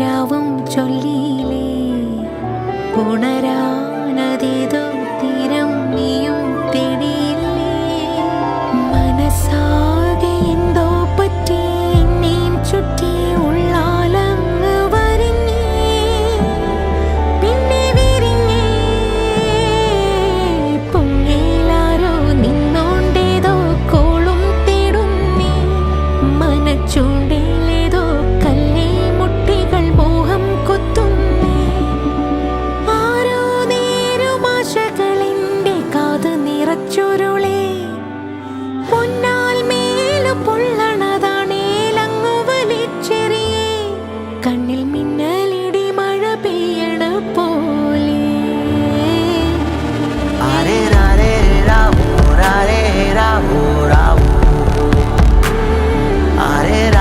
രാവും ചൊല്ലിയിലേ പുണരാനതേതോ ചുരുളേ. പൊന്നാൽ കണ്ണിൽ